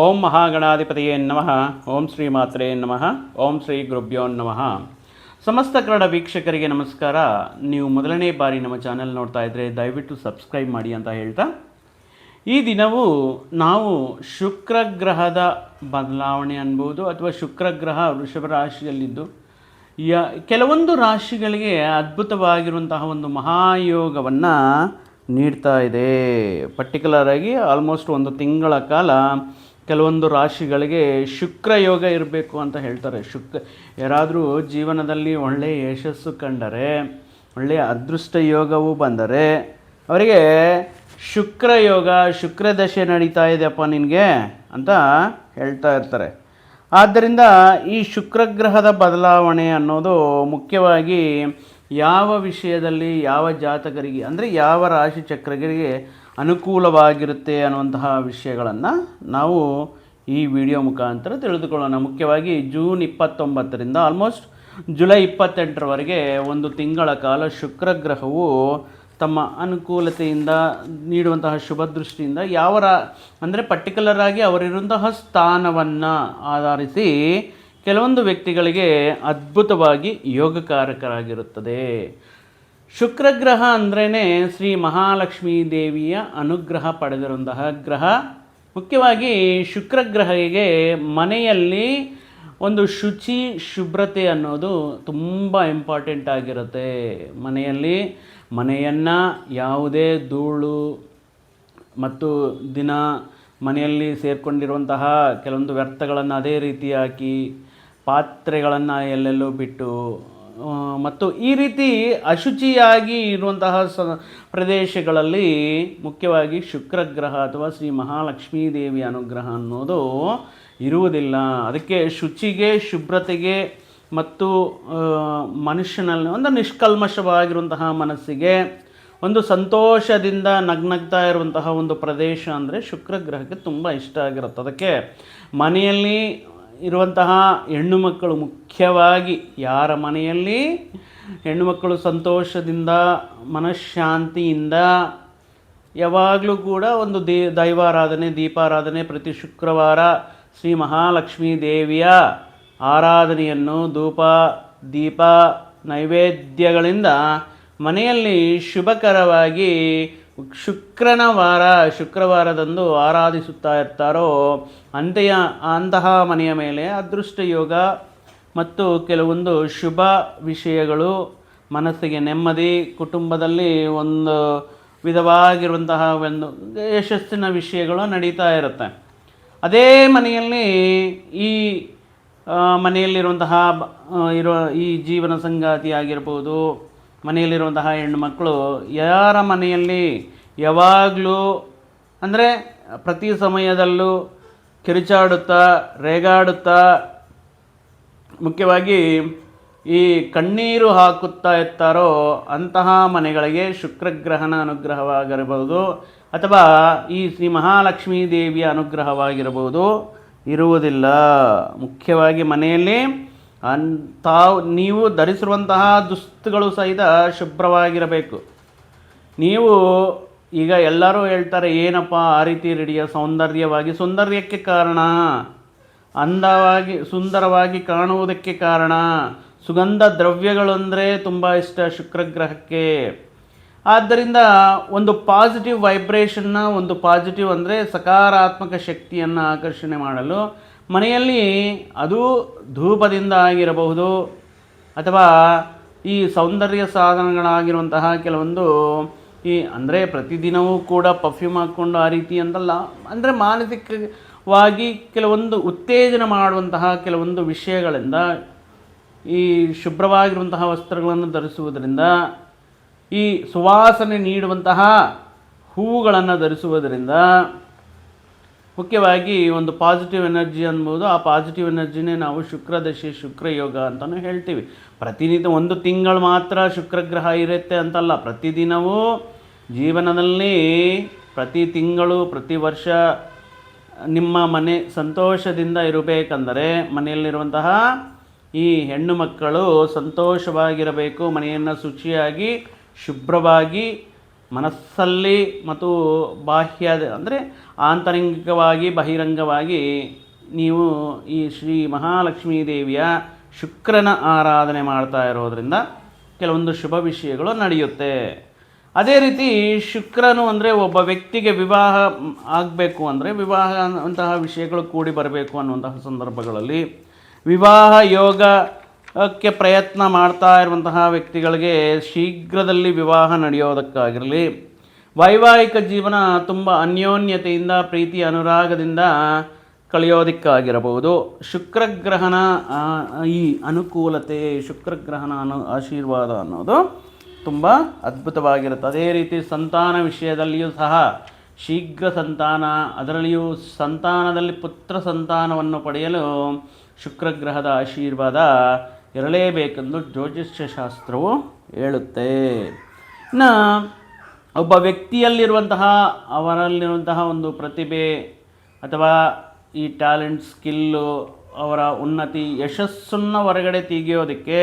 ಓಂ ಮಹಾಗಣಾಧಿಪತಿಯೇ ನಮಃ. ಓಂ ಶ್ರೀ ಮಾತ್ರೇ ನಮಃ. ಓಂ ಶ್ರೀ ಗುರುಭ್ಯೋ ನಮಃ. ಸಮಸ್ತ ಕನ್ನಡ ವೀಕ್ಷಕರಿಗೆ ನಮಸ್ಕಾರ. ನೀವು ಮೊದಲನೇ ಬಾರಿ ನಮ್ಮ ಚಾನೆಲ್ ನೋಡ್ತಾ ಇದ್ದರೆ ದಯವಿಟ್ಟು ಸಬ್ಸ್ಕ್ರೈಬ್ ಮಾಡಿ ಅಂತ ಹೇಳ್ತಾ. ಈ ದಿನವು ನಾವು ಶುಕ್ರ ಗ್ರಹದ ಬದಲಾವಣೆ ಅನ್ಬೋದು ಅಥವಾ ಶುಕ್ರ ಗ್ರಹ ವೃಷಭ ರಾಶಿಯಲ್ಲಿದ್ದು, ಯ ಕೆಲವೊಂದು ರಾಶಿಗಳಿಗೆ ಅದ್ಭುತವಾಗಿರುವಂತಹ ಒಂದು ಮಹಾಯೋಗವನ್ನು ನೀಡ್ತಾ ಇದೆ. ಪರ್ಟಿಕ್ಯುಲರ್ ಆಗಿ ಆಲ್ಮೋಸ್ಟ್ ಒಂದು ತಿಂಗಳ ಕಾಲ ಕೆಲವೊಂದು ರಾಶಿಗಳಿಗೆ ಶುಕ್ರ ಯೋಗ ಇರಬೇಕು ಅಂತ ಹೇಳ್ತಾರೆ. ಶುಕ್ರ, ಯಾರಾದರೂ ಜೀವನದಲ್ಲಿ ಒಳ್ಳೆಯ ಯಶಸ್ಸು ಕಂಡರೆ, ಒಳ್ಳೆಯ ಅದೃಷ್ಟ ಯೋಗವು ಬಂದರೆ, ಅವರಿಗೆ ಶುಕ್ರ ಯೋಗ, ಶುಕ್ರ ದಶೆ ನಡೀತಾ ಇದೆಯಪ್ಪ ನಿನಗೆ ಅಂತ ಹೇಳ್ತಾ ಇರ್ತಾರೆ. ಆದ್ದರಿಂದ ಈ ಶುಕ್ರಗ್ರಹದ ಬದಲಾವಣೆ ಅನ್ನೋದು ಮುಖ್ಯವಾಗಿ ಯಾವ ವಿಷಯದಲ್ಲಿ ಯಾವ ಜಾತಕರಿಗೆ, ಅಂದರೆ ಯಾವ ರಾಶಿ ಚಕ್ರಗಳಿಗೆ ಅನುಕೂಲವಾಗಿರುತ್ತೆ ಅನ್ನುವಂತಹ ವಿಷಯಗಳನ್ನು ನಾವು ಈ ವಿಡಿಯೋ ಮುಖಾಂತರ ತಿಳಿದುಕೊಳ್ಳೋಣ. ಮುಖ್ಯವಾಗಿ ಜೂನ್ ಇಪ್ಪತ್ತೊಂಬತ್ತರಿಂದ ಆಲ್ಮೋಸ್ಟ್ ಜುಲೈ ಇಪ್ಪತ್ತೆಂಟರವರೆಗೆ ಒಂದು ತಿಂಗಳ ಕಾಲ ಶುಕ್ರಗ್ರಹವು ತಮ್ಮ ಅನುಕೂಲತೆಯಿಂದ ನೀಡುವಂತಹ ಶುಭ ದೃಷ್ಟಿಯಿಂದ ಯಾವ ರಾ ಅಂದರೆ ಪರ್ಟಿಕ್ಯುಲರ್ ಆಗಿ ಅವರಿರುವಂತಹ ಸ್ಥಾನವನ್ನು ಆಧರಿಸಿ ಕೆಲವೊಂದು ವ್ಯಕ್ತಿಗಳಿಗೆ ಅದ್ಭುತವಾಗಿ ಯೋಗಕಾರಕರಾಗಿರುತ್ತದೆ. ಶುಕ್ರಗ್ರಹ ಅಂದ್ರೇ ಶ್ರೀ ಮಹಾಲಕ್ಷ್ಮೀ ದೇವಿಯ ಅನುಗ್ರಹ ಪಡೆದಿರುವಂತಹ ಗ್ರಹ. ಮುಖ್ಯವಾಗಿ ಶುಕ್ರಗ್ರಹಿಗೆ ಮನೆಯಲ್ಲಿ ಒಂದು ಶುಚಿ, ಶುಭ್ರತೆ ಅನ್ನೋದು ತುಂಬ ಇಂಪಾರ್ಟೆಂಟ್ ಆಗಿರುತ್ತೆ. ಮನೆಯಲ್ಲಿ ಮನೆಯನ್ನು ಯಾವುದೇ ಧೂಳು ಮತ್ತು ದಿನ ಮನೆಯಲ್ಲಿ ಸೇರಿಕೊಂಡಿರುವಂತಹ ಕೆಲವೊಂದು ವ್ಯರ್ಥಗಳನ್ನು ಅದೇ ರೀತಿ ಹಾಕಿ, ಪಾತ್ರೆಗಳನ್ನು ಎಲ್ಲೆಲ್ಲೋ ಬಿಟ್ಟು ಮತ್ತು ಈ ರೀತಿ ಅಶುಚಿಯಾಗಿ ಇರುವಂತಹ ಸ ಪ್ರದೇಶಗಳಲ್ಲಿ ಮುಖ್ಯವಾಗಿ ಶುಕ್ರಗ್ರಹ ಅಥವಾ ಶ್ರೀ ಮಹಾಲಕ್ಷ್ಮೀ ದೇವಿ ಅನುಗ್ರಹ ಅನ್ನೋದು ಇರುವುದಿಲ್ಲ. ಅದಕ್ಕೆ ಶುಚಿಗೆ, ಶುಭ್ರತೆಗೆ ಮತ್ತು ಮನುಷ್ಯನಲ್ಲಿ ಒಂದು ನಿಷ್ಕಲ್ಮಶವಾಗಿರುವಂತಹ ಮನಸ್ಸಿಗೆ ಒಂದು ಸಂತೋಷದಿಂದ ನಗ್ನಗ್ತಾ ಇರುವಂತಹ ಒಂದು ಪ್ರದೇಶ ಅಂದರೆ ಶುಕ್ರಗ್ರಹಕ್ಕೆ ತುಂಬ ಇಷ್ಟ ಆಗಿರುತ್ತೆ. ಅದಕ್ಕೆ ಮನೆಯಲ್ಲಿ ಇರುವಂತಹ ಹೆಣ್ಣು ಮಕ್ಕಳು ಮುಖ್ಯವಾಗಿ ಯಾರ ಮನೆಯಲ್ಲಿ? ಹೆಣ್ಣು ಮಕ್ಕಳು ಸಂತೋಷದಿಂದ, ಮನಃಶಾಂತಿಯಿಂದ ಯಾವಾಗಲೂ ಕೂಡ ಒಂದು ದೇ, ದೈವಾರಾಧನೆ, ದೀಪಾರಾಧನೆ ಪ್ರತಿ ಶುಕ್ರವಾರ ಶ್ರೀ ಮಹಾಲಕ್ಷ್ಮೀ ದೇವಿಯ ಆರಾಧನೆಯನ್ನು ಧೂಪ, ದೀಪ, ನೈವೇದ್ಯಗಳಿಂದ ಮನೆಯಲ್ಲಿ ಶುಭಕರವಾಗಿ ಶುಕ್ರನ ವಾರ ಶುಕ್ರವಾರದಂದು ಆರಾಧಿಸುತ್ತಾ ಇರ್ತಾರೋ, ಅಂತೆಯ, ಅಂತಹ ಮನೆಯ ಮೇಲೆ ಅದೃಷ್ಟ ಯೋಗ ಮತ್ತು ಕೆಲವೊಂದು ಶುಭ ವಿಷಯಗಳು ಮನಸ್ಸಿಗೆ ನೆಮ್ಮದಿ, ಕುಟುಂಬದಲ್ಲಿ ಒಂದು ವಿಧವಾಗಿರುವಂತಹ ಒಂದು ಯಶಸ್ಸಿನ ವಿಷಯಗಳು ನಡೀತಾ ಇರುತ್ತೆ. ಅದೇ ಮನೆಯಲ್ಲಿ ಈ ಮನೆಯಲ್ಲಿರುವಂತಹ ಇರೋ ಈ ಜೀವನ ಸಂಗಾತಿ ಆಗಿರ್ಬೋದು ಮನೆಯಲ್ಲಿರುವಂತಹ ಹೆಣ್ಣುಮಕ್ಕಳು ಯಾರ ಮನೆಯಲ್ಲಿ ಯಾವಾಗಲೂ ಅಂದರೆ ಪ್ರತಿ ಸಮಯದಲ್ಲೂ ಕಿರುಚಾಡುತ್ತಾ, ರೇಗಾಡುತ್ತಾ, ಮುಖ್ಯವಾಗಿ ಈ ಕಣ್ಣೀರು ಹಾಕುತ್ತಾ ಇರ್ತಾರೋ ಅಂತಹ ಮನೆಗಳಿಗೆ ಶುಕ್ರಗ್ರಹನ ಅನುಗ್ರಹವಾಗಿರಬಹುದು ಅಥವಾ ಈ ಶ್ರೀ ಮಹಾಲಕ್ಷ್ಮೀ ದೇವಿಯ ಅನುಗ್ರಹವಾಗಿರಬಹುದು. ಇರುವುದಿಲ್ಲ. ಮುಖ್ಯವಾಗಿ ಮನೆಯಲ್ಲಿ ತಾವು ನೀವು ಧರಿಸಿರುವಂತಹ ದುಸ್ತುಗಳು ಸಹಿತ ಶುಭ್ರವಾಗಿರಬೇಕು. ನೀವು ಈಗ ಎಲ್ಲರೂ ಹೇಳ್ತಾರೆ, ಏನಪ್ಪ ಆ ರೀತಿ ರೆಡಿಯ ಸೌಂದರ್ಯವಾಗಿ, ಸೌಂದರ್ಯಕ್ಕೆ ಕಾರಣ? ಅಂದವಾಗಿ, ಸುಂದರವಾಗಿ ಕಾಣುವುದಕ್ಕೆ ಕಾರಣ? ಸುಗಂಧ ದ್ರವ್ಯಗಳು ಅಂದರೆ ತುಂಬ ಇಷ್ಟ ಶುಕ್ರಗ್ರಹಕ್ಕೆ. ಆದ್ದರಿಂದ ಒಂದು ಪಾಸಿಟಿವ್ ವೈಬ್ರೇಷನ್ನ ಒಂದು ಪಾಸಿಟಿವ್ ಅಂದರೆ ಸಕಾರಾತ್ಮಕ ಶಕ್ತಿಯನ್ನು ಆಕರ್ಷಣೆ ಮಾಡಲು ಮನೆಯಲ್ಲಿ ಅದು ಧೂಪದಿಂದ ಆಗಿರಬಹುದು ಅಥವಾ ಈ ಸೌಂದರ್ಯ ಸಾಧನಗಳಾಗಿರುವಂತಹ ಕೆಲವೊಂದು ಈ ಅಂದರೆ ಪ್ರತಿದಿನವೂ ಕೂಡ ಪರ್ಫ್ಯೂಮ್ ಹಾಕ್ಕೊಂಡು ಆ ರೀತಿ ಅಂತಲ್ಲ, ಅಂದರೆ ಮಾನಸಿಕವಾಗಿ ಕೆಲವೊಂದು ಉತ್ತೇಜನ ಮಾಡುವಂತಹ ಕೆಲವೊಂದು ವಿಷಯಗಳಿಂದ ಈ ಶುಭ್ರವಾಗಿರುವಂತಹ ವಸ್ತ್ರಗಳನ್ನು ಧರಿಸುವುದರಿಂದ, ಈ ಸುವಾಸನೆ ನೀಡುವಂತಹ ಹೂವುಗಳನ್ನು ಧರಿಸುವುದರಿಂದ ಮುಖ್ಯವಾಗಿ ಒಂದು ಪಾಸಿಟಿವ್ ಎನರ್ಜಿ ಅನ್ಬೋದು. ಆ ಪಾಸಿಟಿವ್ ಎನರ್ಜಿನೇ ನಾವು ಶುಕ್ರದಶೆ ಶುಕ್ರ ಯೋಗ ಅಂತಲೂ ಹೇಳ್ತೀವಿ. ಪ್ರತಿನಿತ್ಯ ಒಂದು ತಿಂಗಳು ಮಾತ್ರ ಶುಕ್ರಗ್ರಹ ಇರುತ್ತೆ ಅಂತಲ್ಲ. ಪ್ರತಿದಿನವೂ ಜೀವನದಲ್ಲಿ ಪ್ರತಿ ತಿಂಗಳು, ಪ್ರತಿ ವರ್ಷ ನಿಮ್ಮ ಮನೆ ಸಂತೋಷದಿಂದ ಇರಬೇಕಂದರೆ ಮನೆಯಲ್ಲಿರುವಂತಹ ಈ ಹೆಣ್ಣು ಮಕ್ಕಳು ಸಂತೋಷವಾಗಿರಬೇಕು. ಮನೆಯನ್ನು ಶುಚಿಯಾಗಿ, ಶುಭ್ರವಾಗಿ ಮನಸ್ಸಲ್ಲಿ ಮತ್ತು ಬಾಹ್ಯ ಅಂದರೆ ಆಂತರಂಗಿಕವಾಗಿ, ಬಹಿರಂಗವಾಗಿ ನೀವು ಈ ಶ್ರೀ ಮಹಾಲಕ್ಷ್ಮೀ ದೇವಿಯ ಶುಕ್ರನ ಆರಾಧನೆ ಮಾಡ್ತಾ ಇರೋದರಿಂದ ಕೆಲವೊಂದು ಶುಭ ವಿಷಯಗಳು ನಡೆಯುತ್ತೆ. ಅದೇ ರೀತಿ ಶುಕ್ರನು ಅಂದರೆ ಒಬ್ಬ ವ್ಯಕ್ತಿಗೆ ವಿವಾಹ ಆಗಬೇಕು ಅಂದರೆ ವಿವಾಹ ಅಂತಹ ವಿಷಯಗಳು ಕೂಡಿ ಬರಬೇಕು ಅನ್ನುವಂತಹ ಸಂದರ್ಭಗಳಲ್ಲಿ ವಿವಾಹ ಯೋಗಕ್ಕೆ ಪ್ರಯತ್ನ ಮಾಡ್ತಾ ಇರುವಂತಹ ವ್ಯಕ್ತಿಗಳಿಗೆ ಶೀಘ್ರದಲ್ಲಿ ವಿವಾಹ ನಡೆಯೋದಕ್ಕಾಗಿರಲಿ. ವೈವಾಹಿಕ ಜೀವನ ತುಂಬ ಅನ್ಯೋನ್ಯತೆಯಿಂದ, ಪ್ರೀತಿ ಅನುರಾಗದಿಂದ ಕಳೆಯೋದಕ್ಕಾಗಿರಬಹುದು. ಶುಕ್ರಗ್ರಹಣ ಈ ಅನುಕೂಲತೆ, ಶುಕ್ರಗ್ರಹಣ ಅನು ಆಶೀರ್ವಾದ ಅನ್ನೋದು ತುಂಬ ಅದ್ಭುತವಾಗಿರುತ್ತೆ. ಅದೇ ರೀತಿ ಸಂತಾನ ವಿಷಯದಲ್ಲಿಯೂ ಸಹ ಶೀಘ್ರ ಸಂತಾನ, ಅದರಲ್ಲಿಯೂ ಸಂತಾನದಲ್ಲಿ ಪುತ್ರ ಸಂತಾನವನ್ನು ಪಡೆಯಲು ಶುಕ್ರಗ್ರಹದ ಆಶೀರ್ವಾದ ಇರಲೇಬೇಕೆಂದು ಜ್ಯೋತಿಷ್ಯ ಶಾಸ್ತ್ರವು ಹೇಳುತ್ತೆ. ಇನ್ನು ಒಬ್ಬ ವ್ಯಕ್ತಿಯಲ್ಲಿರುವಂತಹ, ಅವರಲ್ಲಿರುವಂತಹ ಒಂದು ಪ್ರತಿಭೆ ಅಥವಾ ಈ ಟ್ಯಾಲೆಂಟ್, ಸ್ಕಿಲ್ಲು, ಅವರ ಉನ್ನತಿ, ಯಶಸ್ಸನ್ನು ಹೊರಗಡೆ ತೆಗೆಯೋದಕ್ಕೆ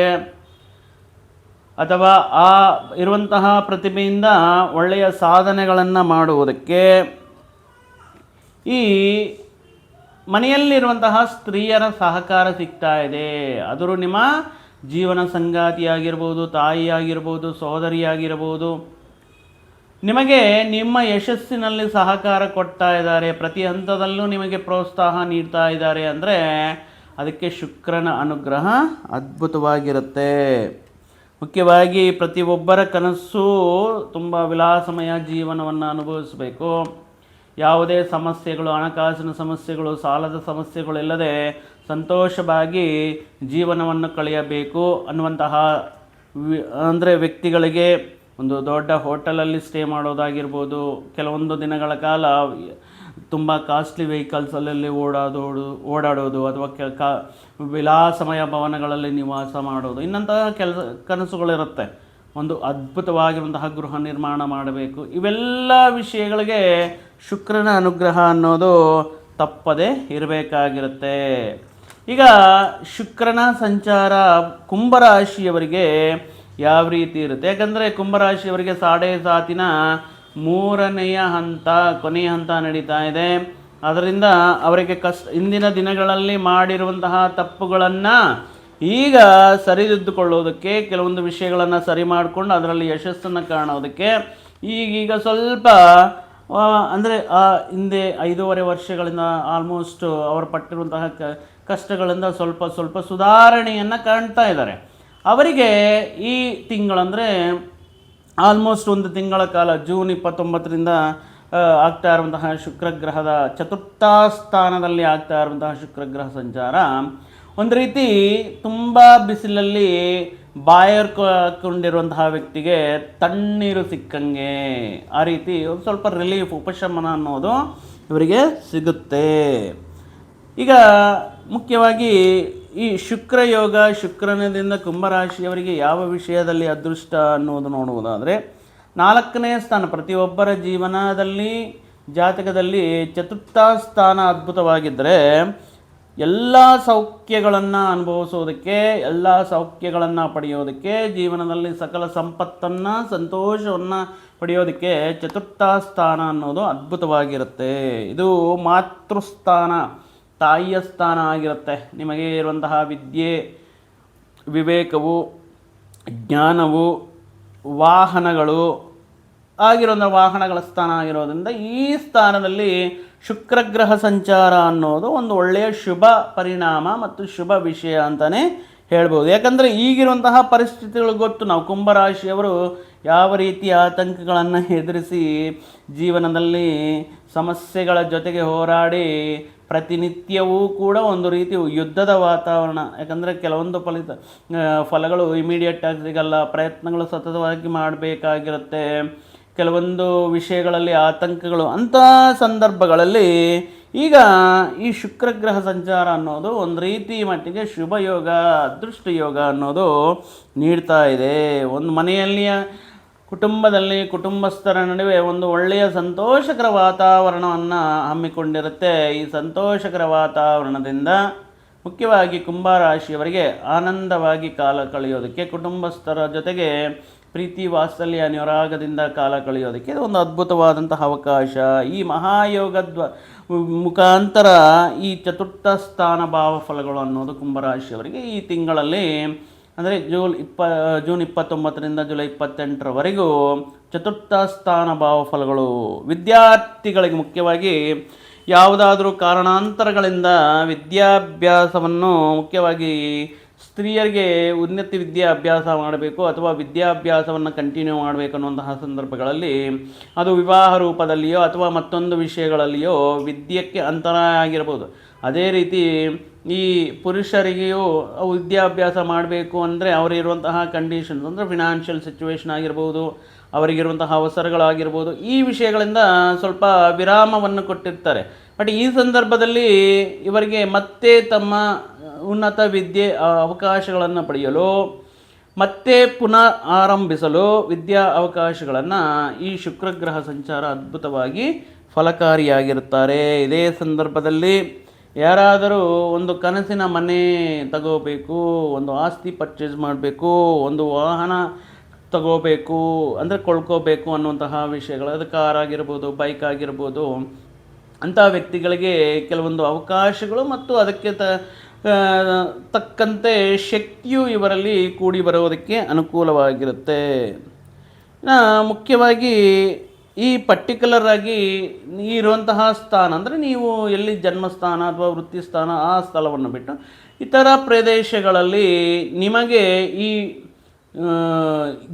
ಅಥವಾ ಆ ಇರುವಂತಹ ಪ್ರತಿಭೆಯಿಂದ ಒಳ್ಳೆಯ ಸಾಧನೆಗಳನ್ನು ಮಾಡುವುದಕ್ಕೆ ಈ ಮನೆಯಲ್ಲಿರುವಂತಹ ಸ್ತ್ರೀಯರ ಸಹಕಾರ ಸಿಗ್ತಾ ಇದೆ. ಆದರೂ ನಿಮ್ಮ ಜೀವನ ಸಂಗಾತಿಯಾಗಿರ್ಬೋದು, ತಾಯಿಯಾಗಿರ್ಬೋದು, ಸಹೋದರಿಯಾಗಿರ್ಬೋದು, ನಿಮಗೆ ನಿಮ್ಮ ಯಶಸ್ಸಿನಲ್ಲಿ ಸಹಕಾರ ಕೊಡ್ತಾ ಇದ್ದಾರೆ. ಪ್ರತಿ ಹಂತದಲ್ಲೂ ನಿಮಗೆ ಪ್ರೋತ್ಸಾಹ ನೀಡ್ತಾ ಇದ್ದಾರೆ ಅಂದರೆ ಅದಕ್ಕೆ ಶುಕ್ರನ ಅನುಗ್ರಹ ಅದ್ಭುತವಾಗಿರುತ್ತೆ. ಮುಖ್ಯವಾಗಿ ಪ್ರತಿಯೊಬ್ಬರ ಕನಸು ತುಂಬ ವಿಲಾಸಮಯ ಜೀವನವನ್ನು ಅನುಭವಿಸಬೇಕು. ಯಾವುದೇ ಸಮಸ್ಯೆಗಳು, ಹಣಕಾಸಿನ ಸಮಸ್ಯೆಗಳು, ಸಾಲದ ಸಮಸ್ಯೆಗಳಿಲ್ಲದೆ ಸಂತೋಷವಾಗಿ ಜೀವನವನ್ನು ಕಳೆಯಬೇಕು ಅನ್ನುವಂತಹ ಅಂದರೆ ವ್ಯಕ್ತಿಗಳಿಗೆ ಒಂದು ದೊಡ್ಡ ಹೋಟೆಲಲ್ಲಿ ಸ್ಟೇ ಮಾಡೋದಾಗಿರ್ಬೋದು. ಕೆಲವೊಂದು ದಿನಗಳ ಕಾಲ ತುಂಬ ಕಾಸ್ಟ್ಲಿ ವೆಹಿಕಲ್ಸಲ್ಲಿ ಓಡಾಡೋದು ಓಡಾಡೋದು ಅಥವಾ ಕೆ, ಕಾ, ವಿಲಾಸಮಯ ಭವನಗಳಲ್ಲಿ ನಿವಾಸ ಮಾಡೋದು. ಇನ್ನಂತಹ ಕೆಲಸ, ಕನಸುಗಳಿರುತ್ತೆ. ಒಂದು ಅದ್ಭುತವಾಗಿರುವಂತಹ ಗೃಹ ನಿರ್ಮಾಣ ಮಾಡಬೇಕು. ಇವೆಲ್ಲ ವಿಷಯಗಳಿಗೆ ಶುಕ್ರನ ಅನುಗ್ರಹ ಅನ್ನೋದು ತಪ್ಪದೇ ಇರಬೇಕಾಗಿರುತ್ತೆ. ಈಗ ಶುಕ್ರನ ಸಂಚಾರ ಕುಂಭರಾಶಿಯವರಿಗೆ ಯಾವ ರೀತಿ ಇರುತ್ತೆ? ಯಾಕಂದರೆ ಕುಂಭರಾಶಿಯವರಿಗೆ ಸಾಡೆ ಸಾತಿನ ಮೂರನೆಯ ಹಂತ, ಕೊನೆಯ ಹಂತ ನಡೀತಾ ಇದೆ. ಅದರಿಂದ ಅವರಿಗೆ ಕಸ್, ಇಂದಿನ ದಿನಗಳಲ್ಲಿ ಮಾಡಿರುವಂತಹ ತಪ್ಪುಗಳನ್ನು ಈಗ ಸರಿದಿದ್ದುಕೊಳ್ಳೋದಕ್ಕೆ, ಕೆಲವೊಂದು ವಿಷಯಗಳನ್ನು ಸರಿ ಮಾಡಿಕೊಂಡು ಅದರಲ್ಲಿ ಯಶಸ್ಸನ್ನು ಕಾಣೋದಕ್ಕೆ, ಈಗೀಗ ಸ್ವಲ್ಪ ಅಂದರೆ, ಆ, ಹಿಂದೆ ಐದೂವರೆ ವರ್ಷಗಳಿಂದ ಆಲ್ಮೋಸ್ಟ್ ಅವರು ಪಟ್ಟಿರುವಂತಹ ಕಷ್ಟಗಳಿಂದ ಸ್ವಲ್ಪ ಸ್ವಲ್ಪ ಸುಧಾರಣೆಯನ್ನು ಕಾಣ್ತಾ ಇದ್ದಾರೆ. ಅವರಿಗೆ ಈ ತಿಂಗಳಂದರೆ ಆಲ್ಮೋಸ್ಟ್ ಒಂದು ತಿಂಗಳ ಕಾಲ, ಜೂನ್ ಇಪ್ಪತ್ತೊಂಬತ್ತರಿಂದ ಆಗ್ತಾ ಇರುವಂತಹ ಶುಕ್ರಗ್ರಹದ ಚತುರ್ಥ ಸ್ಥಾನದಲ್ಲಿ ಆಗ್ತಾ ಇರುವಂತಹ ಶುಕ್ರಗ್ರಹ ಸಂಚಾರ. ಒಂದು ರೀತಿ ತುಂಬ ಬಿಸಿಲಲ್ಲಿ ಬಾಯರ್ಕೊಂಡಿರುವಂತಹ ವ್ಯಕ್ತಿಗೆ ತಣ್ಣೀರು ಸಿಕ್ಕಂಗೆ. ಆ ರೀತಿ ಒಂದು ಸ್ವಲ್ಪ ರಿಲೀಫ್, ಉಪಶಮನ ಅನ್ನೋದು ಇವರಿಗೆ ಸಿಗುತ್ತೆ. ಈಗ ಮುಖ್ಯವಾಗಿ ಈ ಶುಕ್ರ ಯೋಗ ಶುಕ್ರನದಿಂದ ಕುಂಭರಾಶಿಯವರಿಗೆ ಯಾವ ವಿಷಯದಲ್ಲಿ ಅದೃಷ್ಟ ಅನ್ನೋದು ನೋಡುವುದಾದರೆ, ನಾಲ್ಕನೇ ಸ್ಥಾನ ಪ್ರತಿಯೊಬ್ಬರ ಜೀವನದಲ್ಲಿ, ಜಾತಕದಲ್ಲಿ ಚತುರ್ಥ ಸ್ಥಾನ ಅದ್ಭುತವಾಗಿದ್ದರೆ ಎಲ್ಲ ಸೌಖ್ಯಗಳನ್ನು ಅನುಭವಿಸೋದಕ್ಕೆ, ಎಲ್ಲ ಸೌಖ್ಯಗಳನ್ನು ಪಡೆಯೋದಕ್ಕೆ, ಜೀವನದಲ್ಲಿ ಸಕಲ ಸಂಪತ್ತನ್ನು, ಸಂತೋಷವನ್ನು ಪಡೆಯೋದಕ್ಕೆ ಚತುರ್ಥ ಸ್ಥಾನ ಅನ್ನೋದು ಅದ್ಭುತವಾಗಿರುತ್ತೆ. ಇದು ಮಾತೃಸ್ಥಾನ, ತಾಯಿಯ ಸ್ಥಾನ ಆಗಿರುತ್ತೆ. ನಿಮಗೆ ಇರುವಂತಹ ವಿದ್ಯೆ, ವಿವೇಕವು, ಜ್ಞಾನವು, ವಾಹನಗಳು ಆಗಿರೋ ವಾಹನಗಳ ಸ್ಥಾನ ಆಗಿರೋದ್ರಿಂದ ಈ ಸ್ಥಾನದಲ್ಲಿ ಶುಕ್ರಗ್ರಹ ಸಂಚಾರ ಅನ್ನೋದು ಒಂದು ಒಳ್ಳೆಯ ಶುಭ ಪರಿಣಾಮ ಮತ್ತು ಶುಭ ವಿಷಯ ಅಂತಲೇ ಹೇಳ್ಬೋದು. ಯಾಕಂದರೆ ಈಗಿರುವಂತಹ ಪರಿಸ್ಥಿತಿಗಳು ಗೊತ್ತು. ನಾವು ಕುಂಭರಾಶಿಯವರು ಯಾವ ರೀತಿಯ ಆತಂಕಗಳನ್ನು ಎದುರಿಸಿ ಜೀವನದಲ್ಲಿ ಸಮಸ್ಯೆಗಳ ಜೊತೆಗೆ ಹೋರಾಡಿ ಪ್ರತಿನಿತ್ಯವೂ ಕೂಡ ಒಂದು ರೀತಿ ಯುದ್ಧದ ವಾತಾವರಣ. ಯಾಕಂದರೆ ಕೆಲವೊಂದು ಫಲಿತ ಫಲಗಳು ಇಮಿಡಿಯೇಟ್ ಆಗಿ ಸಿಗಲ್ಲ. ಪ್ರಯತ್ನಗಳು ಸತತವಾಗಿ ಮಾಡಬೇಕಾಗಿರುತ್ತೆ. ಕೆಲವೊಂದು ವಿಷಯಗಳಲ್ಲಿ ಆತಂಕಗಳು ಅಂಥ ಸಂದರ್ಭಗಳಲ್ಲಿ ಈಗ ಈ ಶುಕ್ರಗ್ರಹ ಸಂಚಾರ ಅನ್ನೋದು ಒಂದು ರೀತಿ ಮಟ್ಟಿಗೆ ಶುಭ ಯೋಗ, ಅದೃಷ್ಟ ಯೋಗ ಅನ್ನೋದು ನೀಡ್ತಾ ಇದೆ. ಒಂದು ಮನೆಯಲ್ಲಿಯ ಕುಟುಂಬದಲ್ಲಿ ಕುಟುಂಬಸ್ಥರ ನಡುವೆ ಒಂದು ಒಳ್ಳೆಯ ಸಂತೋಷಕರ ವಾತಾವರಣವನ್ನು ಹಮ್ಮಿಕೊಂಡಿರುತ್ತೆ. ಈ ಸಂತೋಷಕರ ವಾತಾವರಣದಿಂದ ಮುಖ್ಯವಾಗಿ ಕುಂಭರಾಶಿಯವರಿಗೆ ಆನಂದವಾಗಿ ಕಾಲ ಕಳೆಯೋದಕ್ಕೆ ಕುಟುಂಬಸ್ಥರ ಜೊತೆಗೆ ಪ್ರೀತಿ ವಾತ್ಸಲ್ಯ ಅನುರಾಗದಿಂದ ಕಾಲ ಕಳೆಯೋದಕ್ಕೆ ಒಂದು ಅದ್ಭುತವಾದಂತಹ ಅವಕಾಶ. ಈ ಮಹಾಯೋಗದ್ವ ಮುಖಾಂತರ ಈ ಚತುರ್ಥ ಸ್ಥಾನ ಭಾವ ಫಲಗಳು ಅನ್ನೋದು ಕುಂಭರಾಶಿಯವರಿಗೆ ಈ ತಿಂಗಳಲ್ಲಿ, ಅಂದರೆ ಜೂನ್ ಇಪ್ಪ ಜೂನ್ ಇಪ್ಪತ್ತೊಂಬತ್ತರಿಂದ ಜುಲೈ ಇಪ್ಪತ್ತೆಂಟರವರೆಗೂ ಚತುರ್ಥ ಸ್ಥಾನ ಭಾವ ಫಲಗಳು ವಿದ್ಯಾರ್ಥಿಗಳಿಗೆ ಮುಖ್ಯವಾಗಿ ಯಾವುದಾದ್ರೂ ಕಾರಣಾಂತರಗಳಿಂದ ವಿದ್ಯಾಭ್ಯಾಸವನ್ನು ಮುಖ್ಯವಾಗಿ ಸ್ತ್ರೀಯರಿಗೆ ಉನ್ನತ ವಿದ್ಯಾಭ್ಯಾಸ ಮಾಡಬೇಕು ಅಥವಾ ವಿದ್ಯಾಭ್ಯಾಸವನ್ನು ಕಂಟಿನ್ಯೂ ಮಾಡಬೇಕು ಅನ್ನುವಂತಹ ಸಂದರ್ಭಗಳಲ್ಲಿ ಅದು ವಿವಾಹ ರೂಪದಲ್ಲಿಯೋ ಅಥವಾ ಮತ್ತೊಂದು ವಿಷಯಗಳಲ್ಲಿಯೋ ವಿದ್ಯಕ್ಕೆ ಅಂತರ ಆಗಿರ್ಬೋದು ಅದೇ ರೀತಿ ಈ ಪುರುಷರಿಗೆಯೂ ವಿದ್ಯಾಭ್ಯಾಸ ಮಾಡಬೇಕು ಅಂದರೆ ಅವರಿರುವಂತಹ ಕಂಡೀಷನ್ಸ್ ಅಂದರೆ ಫಿನಾನ್ಷಿಯಲ್ ಸಿಚುವೇಶನ್ ಆಗಿರ್ಬೋದು ಅವರಿಗಿರುವಂತಹ ಅವಸರಗಳಾಗಿರ್ಬೋದು ಈ ವಿಷಯಗಳಿಂದ ಸ್ವಲ್ಪ ವಿರಾಮವನ್ನು ಕೊಟ್ಟಿರ್ತಾರೆ. ಬಟ್ ಈ ಸಂದರ್ಭದಲ್ಲಿ ಇವರಿಗೆ ಮತ್ತೆ ತಮ್ಮ ಉನ್ನತ ವಿದ್ಯೆ ಅವಕಾಶಗಳನ್ನು ಪಡೆಯಲು, ಮತ್ತೆ ಪುನಃ ಆರಂಭಿಸಲು ವಿದ್ಯಾ ಅವಕಾಶಗಳನ್ನು ಈ ಶುಕ್ರಗ್ರಹ ಸಂಚಾರ ಅದ್ಭುತವಾಗಿ ಫಲಕಾರಿಯಾಗಿರುತ್ತಾರೆ. ಇದೇ ಸಂದರ್ಭದಲ್ಲಿ ಯಾರಾದರೂ ಒಂದು ಕನಸಿನ ಮನೆ ತಗೋಬೇಕು, ಒಂದು ಆಸ್ತಿ ಪರ್ಚೇಸ್ ಮಾಡಬೇಕು, ಒಂದು ವಾಹನ ತಗೋಬೇಕು, ಅಂದರೆ ಕೊಳ್ಕೋಬೇಕು ಅನ್ನುವಂತಹ ವಿಷಯಗಳು, ಅದು ಕಾರ್ ಆಗಿರ್ಬೋದು ಬೈಕ್ ಆಗಿರ್ಬೋದು ಅಂಥ ವ್ಯಕ್ತಿಗಳಿಗೆ ಕೆಲವೊಂದು ಅವಕಾಶಗಳು ಮತ್ತು ಅದಕ್ಕೆ ತ ತಕ್ಕಂತೆ ಶಕ್ತಿಯು ಇವರಲ್ಲಿ ಕೂಡಿ ಬರೋದಕ್ಕೆ ಅನುಕೂಲವಾಗಿರುತ್ತೆ. ಮುಖ್ಯವಾಗಿ ಈ ಪರ್ಟಿಕ್ಯುಲರ್ ಆಗಿ ಇರುವಂತಹ ಸ್ಥಾನ, ಅಂದರೆ ನೀವು ಎಲ್ಲಿ ಜನ್ಮಸ್ಥಾನ ಅಥವಾ ವೃತ್ತಿ ಸ್ಥಾನ ಆ ಸ್ಥಳವನ್ನು ಬಿಟ್ಟು ಇತರ ಪ್ರದೇಶಗಳಲ್ಲಿ ನಿಮಗೆ ಈ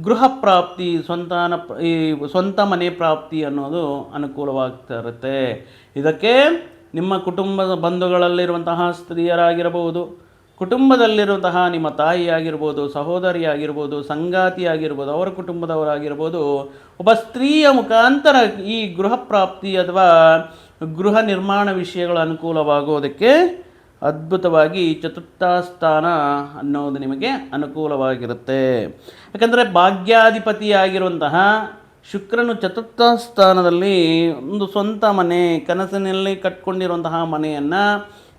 ಗೃಹ ಪ್ರಾಪ್ತಿ ಸ್ವಂತಾನ ಈ ಸ್ವಂತ ಮನೆ ಪ್ರಾಪ್ತಿ ಅನ್ನೋದು ಅನುಕೂಲವಾಗ್ತಾ ಇದಕ್ಕೆ ನಿಮ್ಮ ಕುಟುಂಬದ ಬಂಧುಗಳಲ್ಲಿರುವಂತಹ ಸ್ತ್ರೀಯರಾಗಿರಬಹುದು, ಕುಟುಂಬದಲ್ಲಿರುವಂತಹ ನಿಮ್ಮ ತಾಯಿಯಾಗಿರ್ಬೋದು, ಸಹೋದರಿಯಾಗಿರ್ಬೋದು, ಸಂಗಾತಿಯಾಗಿರ್ಬೋದು, ಅವರ ಕುಟುಂಬದವರಾಗಿರ್ಬೋದು, ಒಬ್ಬ ಸ್ತ್ರೀಯ ಮುಖಾಂತರ ಈ ಗೃಹ ಪ್ರಾಪ್ತಿ ಅಥವಾ ಗೃಹ ನಿರ್ಮಾಣ ವಿಷಯಗಳು ಅನುಕೂಲವಾಗೋದಕ್ಕೆ ಅದ್ಭುತವಾಗಿ ಚತುರ್ಥ ಸ್ಥಾನ ಅನ್ನೋದು ನಿಮಗೆ ಅನುಕೂಲವಾಗಿರುತ್ತೆ. ಯಾಕಂದರೆ ಭಾಗ್ಯಾಧಿಪತಿಯಾಗಿರುವಂತಹ ಶುಕ್ರನು ಚತುರ್ಥ ಸ್ಥಾನದಲ್ಲಿ ಒಂದು ಸ್ವಂತ ಮನೆ, ಕನಸಿನಲ್ಲಿ ಕಟ್ಕೊಂಡಿರುವಂತಹ ಮನೆಯನ್ನು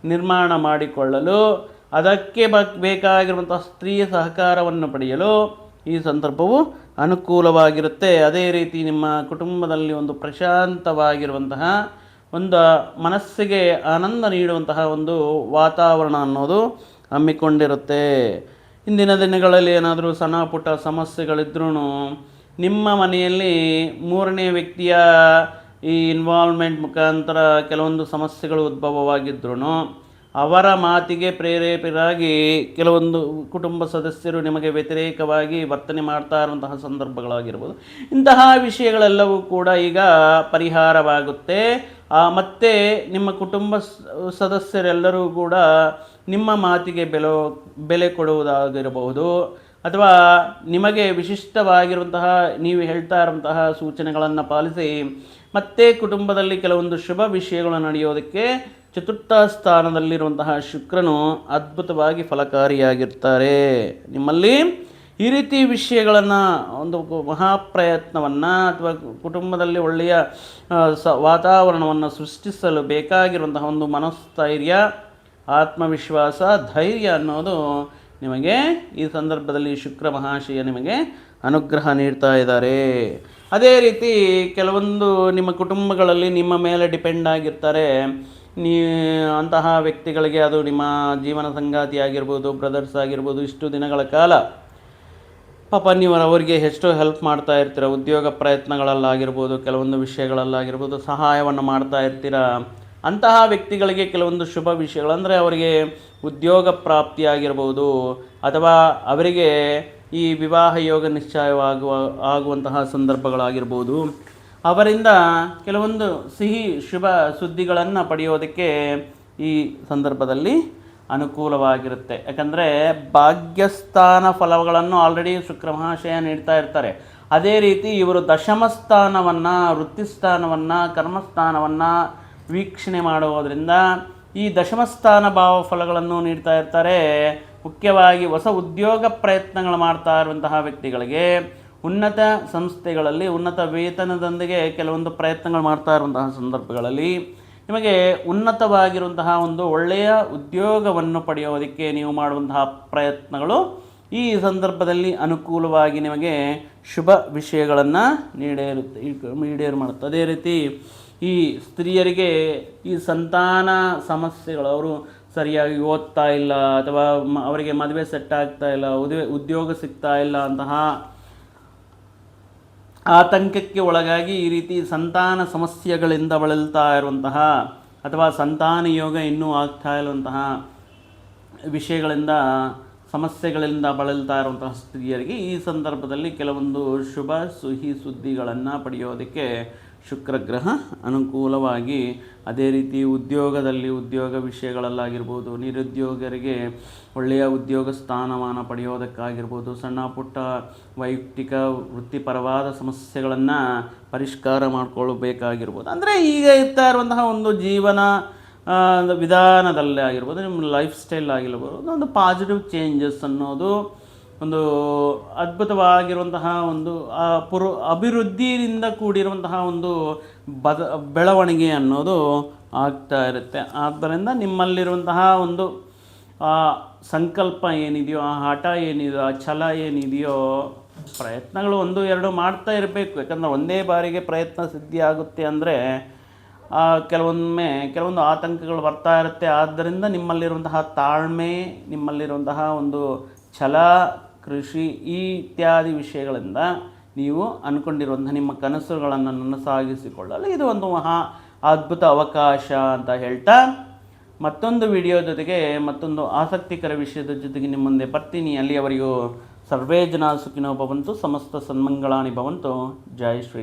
ನಿರ್ಮಾಣ ಮಾಡಿಕೊಳ್ಳಲು, ಅದಕ್ಕೆ ಬೇಕಾಗಿರುವಂತಹ ಸ್ತ್ರೀಯ ಸಹಕಾರವನ್ನು ಪಡೆಯಲು ಈ ಸಂದರ್ಭವು ಅನುಕೂಲವಾಗಿರುತ್ತೆ. ಅದೇ ರೀತಿ ನಿಮ್ಮ ಕುಟುಂಬದಲ್ಲಿ ಒಂದು ಪ್ರಶಾಂತವಾಗಿರುವಂತಹ, ಒಂದು ಮನಸ್ಸಿಗೆ ಆನಂದ ನೀಡುವಂತಹ ಒಂದು ವಾತಾವರಣ ಅನ್ನೋದು ಹಮ್ಮಿಕೊಂಡಿರುತ್ತೆ. ಇಂದಿನ ದಿನಗಳಲ್ಲಿ ಏನಾದರೂ ಸಣ್ಣ ಪುಟ್ಟ ಸಮಸ್ಯೆಗಳಿದ್ರೂ ನಿಮ್ಮ ಮನೆಯಲ್ಲಿ ಮೂರನೇ ವ್ಯಕ್ತಿಯ ಈ ಇನ್ವಾಲ್ವ್ಮೆಂಟ್ ಮುಖಾಂತರ ಕೆಲವೊಂದು ಸಮಸ್ಯೆಗಳು ಉದ್ಭವವಾಗಿದ್ರೂ ಅವರ ಮಾತಿಗೆ ಪ್ರೇರೇಪಿರಾಗಿ ಕೆಲವೊಂದು ಕುಟುಂಬ ಸದಸ್ಯರು ನಿಮಗೆ ವ್ಯತಿರೇಕವಾಗಿ ವರ್ತನೆ ಮಾಡ್ತಾ ಇರುವಂತಹ ಸಂದರ್ಭಗಳಾಗಿರ್ಬೋದು. ಇಂತಹ ವಿಷಯಗಳೆಲ್ಲವೂ ಕೂಡ ಈಗ ಪರಿಹಾರವಾಗುತ್ತೆ. ಮತ್ತು ನಿಮ್ಮ ಕುಟುಂಬ ಸದಸ್ಯರೆಲ್ಲರೂ ಕೂಡ ನಿಮ್ಮ ಮಾತಿಗೆ ಬೆಲೆ ಬೆಲೆ ಕೊಡುವುದಾಗಿರಬಹುದು. ಅಥವಾ ನಿಮಗೆ ವಿಶಿಷ್ಟವಾಗಿರುವಂತಹ ನೀವು ಹೇಳ್ತಾ ಇರುವಂತಹ ಸೂಚನೆಗಳನ್ನು ಪಾಲಿಸಿ, ಮತ್ತೆ ಕುಟುಂಬದಲ್ಲಿ ಕೆಲವೊಂದು ಶುಭ ವಿಷಯಗಳು ನಡೆಯೋದಕ್ಕೆ ಚತುರ್ಥ ಸ್ಥಾನದಲ್ಲಿರುವಂತಹ ಶುಕ್ರನು ಅದ್ಭುತವಾಗಿ ಫಲಕಾರಿಯಾಗಿರ್ತಾರೆ. ನಿಮ್ಮಲ್ಲಿ ಈ ರೀತಿ ವಿಷಯಗಳನ್ನು, ಒಂದು ಮಹಾಪ್ರಯತ್ನವನ್ನು ಅಥವಾ ಕುಟುಂಬದಲ್ಲಿ ಒಳ್ಳೆಯ ಸ, ವಾತಾವರಣವನ್ನು ಸೃಷ್ಟಿಸಲು ಬೇಕಾಗಿರುವಂತಹ ಒಂದು ಮನಸ್ಥೈರ್ಯ, ಆತ್ಮವಿಶ್ವಾಸ, ಧೈರ್ಯ ಅನ್ನೋದು ನಿಮಗೆ ಈ ಸಂದರ್ಭದಲ್ಲಿ ಶುಕ್ರ ಮಹಾಶಯ ನಿಮಗೆ ಅನುಗ್ರಹ ನೀಡ್ತಾ ಇದ್ದಾರೆ. ಅದೇ ರೀತಿ ಕೆಲವೊಂದು ನಿಮ್ಮ ಕುಟುಂಬಗಳಲ್ಲಿ ನಿಮ್ಮ ಮೇಲೆ ಡಿಪೆಂಡ್ ಆಗಿರ್ತಾರೆ. ನೀ, ಅಂತಹ ವ್ಯಕ್ತಿಗಳಿಗೆ ಅದು ನಿಮ್ಮ ಜೀವನ ಸಂಗಾತಿ ಆಗಿರ್ಬೋದು, ಬ್ರದರ್ಸ್ ಆಗಿರ್ಬೋದು, ಇಷ್ಟು ದಿನಗಳ ಕಾಲ ಪಾಪ ನೀವು ಅವರಿಗೆ ಎಷ್ಟೋ ಹೆಲ್ಪ್ ಮಾಡ್ತಾ ಇರ್ತೀರ, ಉದ್ಯೋಗ ಪ್ರಯತ್ನಗಳಲ್ಲಾಗಿರ್ಬೋದು, ಕೆಲವೊಂದು ವಿಷಯಗಳಲ್ಲಾಗಿರ್ಬೋದು, ಸಹಾಯವನ್ನು ಮಾಡ್ತಾ ಇರ್ತೀರ. ಅಂತಹ ವ್ಯಕ್ತಿಗಳಿಗೆ ಕೆಲವೊಂದು ಶುಭ ವಿಷಯಗಳು, ಅಂದರೆ ಅವರಿಗೆ ಉದ್ಯೋಗ ಪ್ರಾಪ್ತಿಯಾಗಿರ್ಬೋದು, ಅಥವಾ ಅವರಿಗೆ ಈ ವಿವಾಹ ಯೋಗ ನಿಶ್ಚಯವಾಗುವ, ಆಗುವಂತಹ ಸಂದರ್ಭಗಳಾಗಿರ್ಬೋದು, ಅವರಿಂದ ಕೆಲವೊಂದು ಸಿಹಿ ಶುಭ ಸುದ್ದಿಗಳನ್ನು ಪಡೆಯೋದಕ್ಕೆ ಈ ಸಂದರ್ಭದಲ್ಲಿ ಅನುಕೂಲವಾಗಿರುತ್ತೆ. ಯಾಕಂದರೆ ಭಾಗ್ಯಸ್ಥಾನ ಫಲಗಳನ್ನು ಆಲ್ರೆಡಿ ಶುಕ್ರ ಮಹಾಶಯ ನೀಡ್ತಾ ಇರ್ತಾರೆ. ಅದೇ ರೀತಿ ಇವರು ದಶಮಸ್ಥಾನವನ್ನು ವೃತ್ತಿಸ್ಥಾನವನ್ನು ಕರ್ಮಸ್ಥಾನವನ್ನು ವೀಕ್ಷಣೆ ಮಾಡುವುದರಿಂದ ಈ ದಶಮಸ್ಥಾನ ಭಾವ ಫಲಗಳನ್ನು ನೀಡ್ತಾ ಇರ್ತಾರೆ. ಮುಖ್ಯವಾಗಿ ಹೊಸ ಉದ್ಯೋಗ ಪ್ರಯತ್ನಗಳು ಮಾಡ್ತಾ ಇರುವಂತಹ ವ್ಯಕ್ತಿಗಳಿಗೆ ಉನ್ನತ ಸಂಸ್ಥೆಗಳಲ್ಲಿ, ಉನ್ನತ ವೇತನದೊಂದಿಗೆ ಕೆಲವೊಂದು ಪ್ರಯತ್ನಗಳು ಮಾಡ್ತಾ ಇರುವಂತಹ ಸಂದರ್ಭಗಳಲ್ಲಿ ನಿಮಗೆ ಉನ್ನತವಾಗಿರುವಂತಹ ಒಂದು ಒಳ್ಳೆಯ ಉದ್ಯೋಗವನ್ನು ಪಡೆಯೋದಕ್ಕೆ ನೀವು ಮಾಡುವಂತಹ ಪ್ರಯತ್ನಗಳು ಈ ಸಂದರ್ಭದಲ್ಲಿ ಅನುಕೂಲವಾಗಿ ನಿಮಗೆ ಶುಭ ವಿಷಯಗಳನ್ನು ನೀಡೇರುತ್ತೆ ಈಡೇರು ಮಾಡುತ್ತೆ. ಅದೇ ರೀತಿ ಈ ಸ್ತ್ರೀಯರಿಗೆ ಈ ಸಂತಾನ ಸಮಸ್ಯೆಗಳು, ಅವರು ಸರಿಯಾಗಿ ಓದ್ತಾ ಇಲ್ಲ ಅಥವಾ ಅವರಿಗೆ ಮದುವೆ ಸೆಟ್ ಆಗ್ತಾ ಇಲ್ಲ ಉದ್ಯೋಗ ಸಿಗ್ತಾ ಇಲ್ಲ ಅಂತಹ ಆತಂಕಕ್ಕೆ ಒಳಗಾಗಿ ಈ ರೀತಿ ಸಂತಾನ ಸಮಸ್ಯೆಗಳಿಂದ ಬಳಲ್ತಾ ಇರುವಂತಹ ಅಥವಾ ಸಂತಾನ ಯೋಗ ಇನ್ನೂ ಆಗ್ತಾ ಇರುವಂತಹ ವಿಷಯಗಳಿಂದ, ಸಮಸ್ಯೆಗಳಿಂದ ಬಳಲ್ತಾ ಇರುವಂತಹ ಸ್ತ್ರೀಯರಿಗೆ ಈ ಸಂದರ್ಭದಲ್ಲಿ ಕೆಲವೊಂದು ಶುಭ, ಸುಹಿ ಸುದ್ದಿಗಳನ್ನು ಪಡೆಯೋದಕ್ಕೆ ಶುಕ್ರ ಗ್ರಹ ಅನುಕೂಲವಾಗಿ ಅದೇ ರೀತಿ ಉದ್ಯೋಗದಲ್ಲಿ ಉದ್ಯೋಗ ವಿಷಯಗಳಲ್ಲಾಗಿರ್ಬೋದು, ನಿರುದ್ಯೋಗರಿಗೆ ಒಳ್ಳೆಯ ಉದ್ಯೋಗ ಸ್ಥಾನಮಾನ ಪಡೆಯೋದಕ್ಕಾಗಿರ್ಬೋದು, ಸಣ್ಣ ಪುಟ್ಟ ವೈಯಕ್ತಿಕ ವೃತ್ತಿಪರವಾದ ಸಮಸ್ಯೆಗಳನ್ನು ಪರಿಷ್ಕಾರ ಮಾಡಿಕೊಳ್ಬೇಕಾಗಿರ್ಬೋದು. ಅಂದರೆ ಈಗ ಇರ್ತಾ ಇರುವಂತಹ ಒಂದು ಜೀವನ ವಿಧಾನದಲ್ಲೇ ಆಗಿರ್ಬೋದು, ನಿಮ್ಮ ಲೈಫ್ ಸ್ಟೈಲ್ ಆಗಿರ್ಬೋದು ಒಂದು ಪಾಸಿಟಿವ್ ಚೇಂಜಸ್ ಅನ್ನೋದು ಒಂದು ಅದ್ಭುತವಾಗಿರುವಂತಹ ಒಂದು ಪುರು, ಅಭಿವೃದ್ಧಿಯಿಂದ ಕೂಡಿರುವಂತಹ ಒಂದು ಬದ, ಬೆಳವಣಿಗೆ ಅನ್ನೋದು ಆಗ್ತಾ ಇರುತ್ತೆ. ಆದ್ದರಿಂದ ನಿಮ್ಮಲ್ಲಿರುವಂತಹ ಒಂದು, ಆ ಸಂಕಲ್ಪ ಏನಿದೆಯೋ, ಆ ಹಠ ಏನಿದೆಯೋ, ಆ ಛಲ ಏನಿದೆಯೋ, ಪ್ರಯತ್ನಗಳು ಒಂದು, ಎರಡು ಮಾಡ್ತಾ ಇರಬೇಕು. ಯಾಕಂದರೆ ಒಂದೇ ಬಾರಿಗೆ ಪ್ರಯತ್ನ ಸಿದ್ಧಿ ಆಗುತ್ತೆ ಅಂದರೆ ಕೆಲವೊಮ್ಮೆ, ಕೆಲವೊಂದು ಆತಂಕಗಳು ಬರ್ತಾ ಇರುತ್ತೆ. ಆದ್ದರಿಂದ ನಿಮ್ಮಲ್ಲಿರುವಂತಹ ತಾಳ್ಮೆ, ನಿಮ್ಮಲ್ಲಿರುವಂತಹ ಒಂದು ಛಲ ಕೃಷಿ ಈ ಇತ್ಯಾದಿ ವಿಷಯಗಳಿಂದ ನೀವು ಅಂದ್ಕೊಂಡಿರುವಂಥ ನಿಮ್ಮ ಕನಸುಗಳನ್ನು ನನಸಾಗಿಸಿಕೊಳ್ಳಲು ಇದು ಒಂದು ಮಹಾ ಅದ್ಭುತ ಅವಕಾಶ ಅಂತ ಹೇಳ್ತಾ ಮತ್ತೊಂದು ವಿಡಿಯೋ ಜೊತೆಗೆ ಮತ್ತೊಂದು ಆಸಕ್ತಿಕರ ವಿಷಯದ ಜೊತೆಗೆ ನಿಮ್ಮ ಮುಂದೆ ಬರ್ತೀನಿ. ಅಲ್ಲಿಯವರೆಗೂ ಸರ್ವೇ ಜನ ಸುಖಿನೋ ಭವಂತು, ಸಮಸ್ತ ಸನ್ಮಂಗಳಾನಿ ಭವಂತು. ಜೈ ಶ್ರೀ